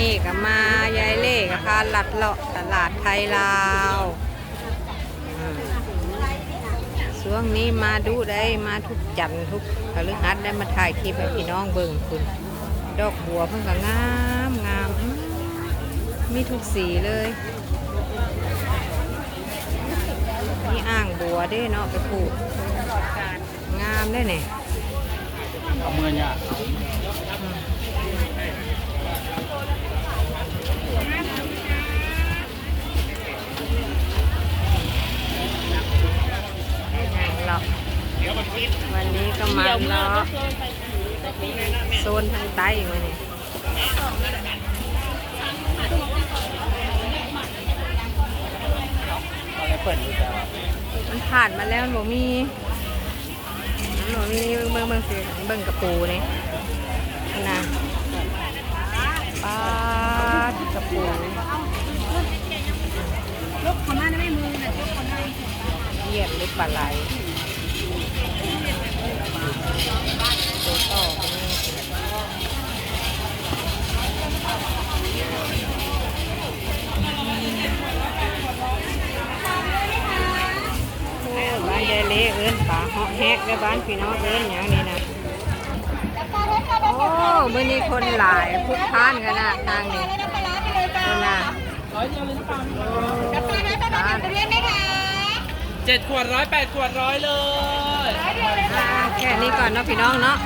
นี่ก็มายายเล่ก็พาลัดเลาะตลาดไทยลาวช่วงนี้มาดูได้มาทุกจันทุกพฤหัสได้มาถ่ายคลิปให้พี่น้องเบิ่งคุณ ดอกบัวเพิ่งก็งามงามมีทุกสีเลยมีอ่างบัวด้เนาะไปปลูกงามได้เนี่ยเอามือเนี่ย วันนี้ก็มาเลาะโซนทางใต้มาเนี่ยมันผ่านมาแล้วหนูมีหนูมีเบิ่งเบิ่งสิเบิ่งกระปูนี่นะปลากระปูลูกเขามาได้ไม่มือนะลูกคนนั้นเหยียบหรือปลาไหล แฮกและบ้านพี่น้องเอิ้นอย่างนี้นะโอ้มื่อนี้คนหลายพลุกพล่านกันนะทางนี้คนน่ะโอ้พลุกพล่านเรียนไหมคะเจ็ดขวดร้อยแปดขวดร้อยเลยอ่าแค่ นี้ก่อนเนาะพี่น้องเนาะ